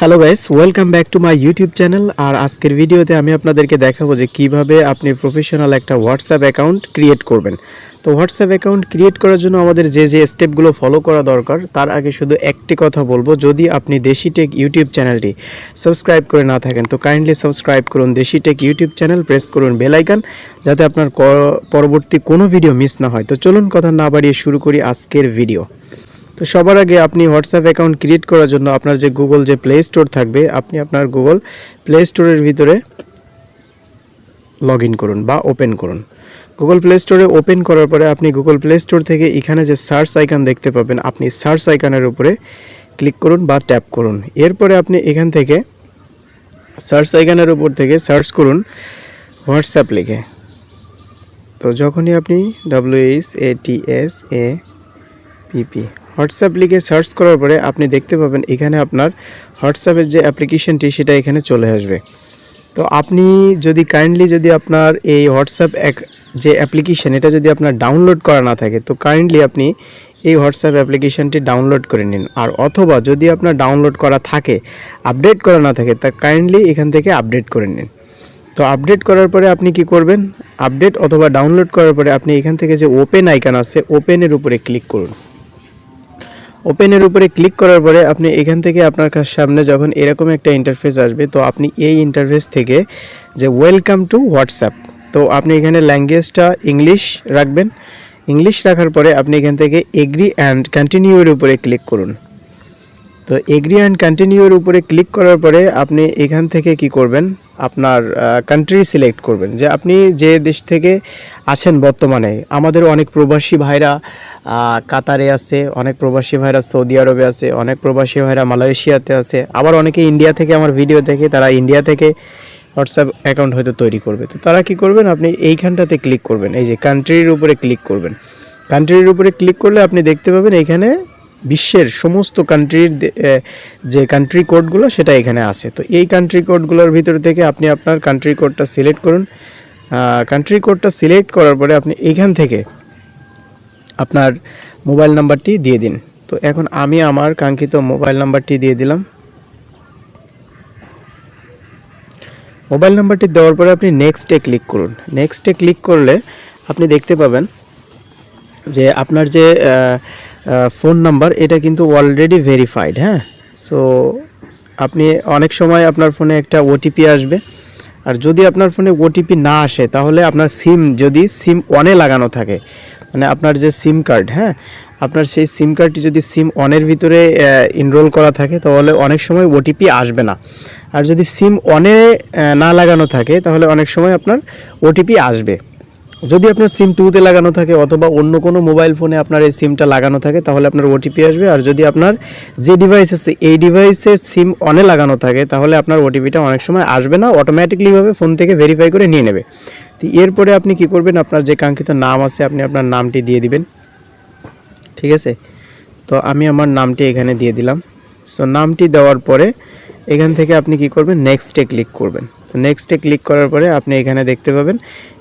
Hello guys welcome back to my YouTube channel আর আজকের ভিডিওতে আমি আপনাদেরকে দেখাবো যে কীভাবে আপনি প্রফেশনাল একটা হোয়াটসঅ্যাপ অ্যাকাউন্ট ক্রিয়েট করবেন। তো হোয়াটসঅ্যাপ অ্যাকাউন্ট ক্রিয়েট করার জন্য আমাদের যে যে স্টেপগুলো ফলো করা দরকার, তার আগে শুধু একটি কথা বলব, যদি আপনি দেশি টেক ইউটিউব চ্যানেলটি সাবস্ক্রাইব করে না থাকেন, তো কাইন্ডলি সাবস্ক্রাইব করুন, Deshi tech YouTube channel press করুন বেল আইকন যাতে আপনার পরবর্তী কোনো ভিডিও মিস না হয়। তো চলুন কথা না বাড়িয়ে শুরু করি আজকের ভিডিও তো সবার আগে আপনি হোয়াটসঅ্যাপ অ্যাকাউন্ট ক্রিয়েট করার জন্য আপনার যে গুগল যে প্লে স্টোর থাকবে, আপনি আপনার গুগল প্লে স্টোরের ভিতরে লগ করুন বা ওপেন করুন। গুগল প্লে স্টোরে ওপেন করার পরে আপনি গুগল প্লে স্টোর থেকে এখানে যে সার্চ আইকন দেখতে পাবেন, আপনি সার্চ আইকনের উপরে ক্লিক করুন বা ট্যাপ করুন। এরপরে আপনি এখান থেকে সার্চ আইকনের উপর থেকে সার্চ করুন হোয়াটসঅ্যাপ লিখে। তো যখনই আপনি W H A T S A P P WhatsApp লিখে সার্চ করার পরে আপনি দেখতে পাবেন এখানে আপনার হোয়াটসঅ্যাপের যে অ্যাপ্লিকেশনটি, সেটা এখানে চলে আসবে। তো আপনি যদি কাইন্ডলি যদি আপনার এই হোয়াটসঅ্যাপ এক যে অ্যাপ্লিকেশন, এটা যদি আপনার ডাউনলোড করা না থাকে, তো কাইন্ডলি আপনি এই হোয়াটসঅ্যাপ অ্যাপ্লিকেশনটি ডাউনলোড করে নিন। আর অথবা যদি আপনার ডাউনলোড করা থাকে আপডেট করা না থাকে, তা কাইন্ডলি এখান থেকে আপডেট করে নিন। তো আপডেট করার পরে আপনি কি করবেন? আপডেট অথবা ডাউনলোড করার পরে আপনি এখান থেকে যে ওপেন আইকন আছে ওপেনের উপরে ক্লিক করুন। ওপেনের উপরে ক্লিক করার পরে আপনি এখান থেকে আপনার কাছ- সামনে যখন এরকম একটা ইন্টারফেস আসবে, তো আপনি এই ইন্টারফেস থেকে যে ওয়েলকাম টু হোয়াটসঅ্যাপ তো আপনি এখানে ল্যাঙ্গুয়েজটা ইংলিশ রাখবেন। ইংলিশ রাখার পরে আপনি এখান থেকে এগ্রি অ্যান্ড কন্টিনিউর উপরে ক্লিক করুন। তো এগ্রি অ্যান্ড কন্টিনিউর উপরে ক্লিক করার পরে আপনি এখান থেকে কি করবেন? আপনার কান্ট্রি সিলেক্ট করবেন। যে আপনি যে দেশ থেকে আছেন বর্তমানে, আমাদের অনেক প্রবাসী ভাইরা কাতারে আছে, অনেক প্রবাসী ভাইরা সৌদি আরবে আছে, অনেক প্রবাসী ভাইরা মালয়েশিয়াতে আছে, আবার অনেকে ইন্ডিয়া থেকে আমার ভিডিও দেখে, তারা ইন্ডিয়া থেকে হোয়াটসঅ্যাপ অ্যাকাউন্ট হয়তো তৈরি করবে। তো তারা কি করবেন? আপনি এইখানটাতে ক্লিক করবেন। এই যে কান্ট্রির উপরে ক্লিক করবেন। কান্ট্রির উপরে ক্লিক করলে আপনি দেখতে পাবেন এখানে বিশ্বের সমস্ত কান্ট্রির যে কান্ট্রি কোডগুলো সেটা এখানে আছে। তো এই কান্ট্রি কোডগুলোর ভিতর থেকে আপনি আপনার কান্ট্রি কোডটা সিলেক্ট করুন। কান্ট্রি কোডটা সিলেক্ট করার পরে আপনি এখান থেকে আপনার মোবাইল নাম্বারটি দিয়ে দিন। তো এখন আমি আমার কাঙ্ক্ষিত মোবাইল নাম্বারটি দিয়ে দিলাম। মোবাইল নাম্বারটি দেওয়ার পরে আপনি নেক্সটে ক্লিক করুন। নেক্সটে ক্লিক করলে আপনি দেখতে পাবেন যে আপনার যে ফোন নাম্বার এটা কিন্তু অলরেডি ভেরিফাইড হ্যাঁ? সো আপনি অনেক সময় আপনার ফোনে একটা ওটিপি আসবে। আর যদি আপনার ফোনে ওটিপি না আসে, তাহলে আপনার সিম যদি সিম অনে লাগানো থাকে মানে আপনার যে সিম কার্ড হ্যাঁ? আপনার সেই সিম কার্ডটি যদি সিম অনের ভিতরে ইনরোল করা থাকে, তাহলে অনেক সময় ওটিপি আসবে না। আর যদি সিম অনে না লাগানো থাকে, তাহলে অনেক সময় আপনার ওটিপি আসবে। যদি আপনার সিম টুতে লাগানো থাকে অথবা অন্য কোনো মোবাইল ফোনে আপনার এই সিমটা লাগানো থাকে, তাহলে আপনার ওটিপি আসবে। আর যদি আপনার যে ডিভাইস আছে, এই ডিভাইসে সিম অনে লাগানো থাকে, তাহলে আপনার ওটিপিটা অনেক সময় আসবে না অটোমেটিকলিভাবে ফোন থেকে ভেরিফাই করে নিয়ে নেবে। তো এরপরে আপনি কি করবেন? আপনার যে কাঙ্ক্ষিত নাম আছে, আপনি আপনার নামটি দিয়ে দিবেন। ঠিক আছে? তো আমি আমার নামটি এখানে দিয়ে দিলাম। সো নামটি দেওয়ার পরে এখান থেকে আপনি কি করবেন? নেক্সটে ক্লিক করবেন। তো নেক্সটে ক্লিক করার পরে আপনি এখানে দেখতে পাবেন,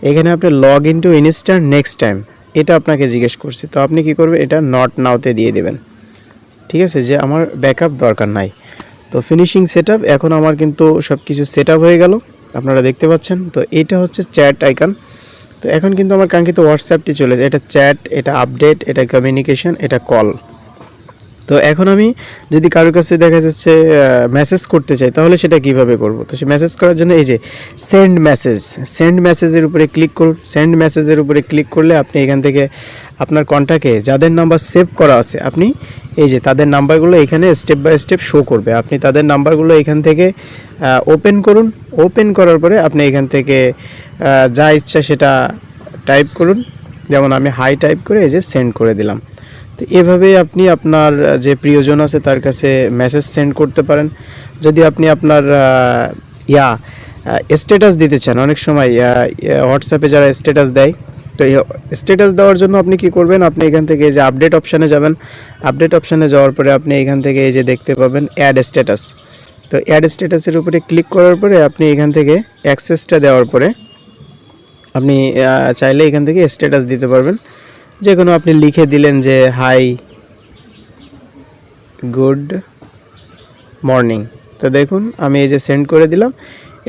এখানে আপনি লগ ইন টু ইনস্টার নেক্সট টাইম এটা আপনাকে জিজ্ঞেস করছি। তো আপনি কি করবেন? এটা নট নাওতে দিয়ে দেবেন। ঠিক আছে? যে আমার ব্যাকআপ দরকার নাই। তো ফিনিশিং সেট এখন আমার কিন্তু সব কিছু সেট হয়ে গেল। আপনারা দেখতে পাচ্ছেন? তো এটা হচ্ছে চ্যাট আইকন তো এখন কিন্তু আমার কাঙ্ক্ষিত হোয়াটসঅ্যাপটি চলে যায়। এটা চ্যাট এটা আপডেট এটা কমিউনিকেশন এটা কল তো এখন আমি যদি কারোর কাছে দেখা যাচ্ছে মেসেজ করতে চাই, তাহলে সেটা কীভাবে করব? তো সে মেসেজ করার জন্য এই যে সেন্ড মেসেজ সেন্ড মেসেজের উপরে ক্লিক করুন। সেন্ড মেসেজের উপরে ক্লিক করলে আপনি এখান থেকে আপনার কন্ট্যাক্টে যাদের নাম্বার সেভ করা আছে, আপনি এই যে তাদের নাম্বারগুলো এখানে স্টেপ বাই স্টেপ শো করবে। আপনি তাদের নাম্বারগুলো এখান থেকে ওপেন করুন। ওপেন করার পরে আপনি এখান থেকে যা ইচ্ছা সেটা টাইপ করুন। যেমন আমি হাই টাইপ করে এই যে সেন্ড করে দিলাম। তো এভাবেই আপনি আপনার যে প্রিয়জন আছে তার কাছে মেসেজ সেন্ড করতে পারেন। যদি আপনি আপনার ইয়া স্ট্যাটাস দিতে চান, অনেক সময় হোয়াটসঅ্যাপে যারা স্ট্যাটাস দেয়, তো স্ট্যাটাস দেওয়ার জন্য আপনি কি করবেন? আপনি এখান থেকে যে আপডেট অপশানে যাবেন। আপডেট অপশানে যাওয়ার পরে আপনি এখান থেকে এই যে দেখতে পাবেন অ্যাড স্ট্যাটাস তো অ্যাড স্ট্যাটাসের উপরে ক্লিক করার পরে আপনি এখান থেকে অ্যাক্সেসটা দেওয়ার পরে আপনি চাইলে এখান থেকে স্ট্যাটাস দিতে পারবেন। যে কোনো আপনি লিখে দিলেন যে, হাই, গুড মর্নিং। তো দেখুন, আমি এই যে সেন্ড করে দিলাম,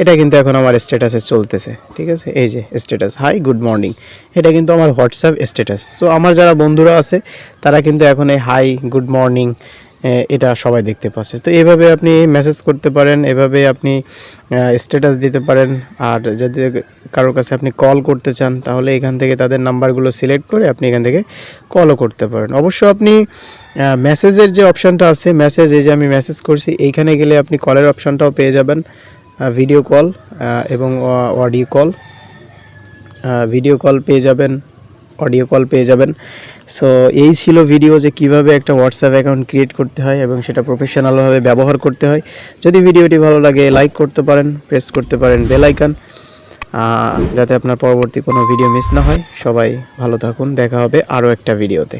এটা কিন্তু এখন আমার স্ট্যাটাসে চলতেছে, ঠিক আছে? এই যে স্ট্যাটাস, হাই, গুড মর্নিং। এটা কিন্তু আমার হোয়াটসঅ্যাপ স্ট্যাটাস। সো আমার যারা বন্ধুরা আছে, তারা কিন্তু এখন এই হাই, গুড মর্নিং এটা সবাই দেখতে পাচ্ছে। তো এভাবে আপনি মেসেজ করতে পারেন, এভাবে আপনি স্ট্যাটাস দিতে পারেন। আর যদি কারোর কাছে আপনি কল করতে চান, তাহলে এখান থেকে তাদের নাম্বারগুলো সিলেক্ট করে আপনি এখান থেকে কলও করতে পারেন। অবশ্য আপনি মেসেজের যে অপশানটা আছে মেসেজ এই যে আমি মেসেজ করছি, এইখানে গেলে আপনি কলের অপশানটাও পেয়ে যাবেন। ভিডিও কল এবং অডিও কল ভিডিও কল পেয়ে যাবেন। অডিও কল পেয়ে যাবেন। সো এই ছিল ভিডিও যে কীভাবে একটা হোয়াটসঅ্যাপ অ্যাকাউন্ট ক্রিয়েট করতে হয় এবং সেটা প্রফেশনালভাবে ব্যবহার করতে হয়। যদি ভিডিওটি ভালো লাগে লাইক করতে পারেন প্রেস করতে পারেন বেল আইকন যাতে আপনার পরবর্তী কোনো ভিডিও মিস না হয়। সবাই ভালো থাকুন, দেখা হবে আরও একটা ভিডিওতে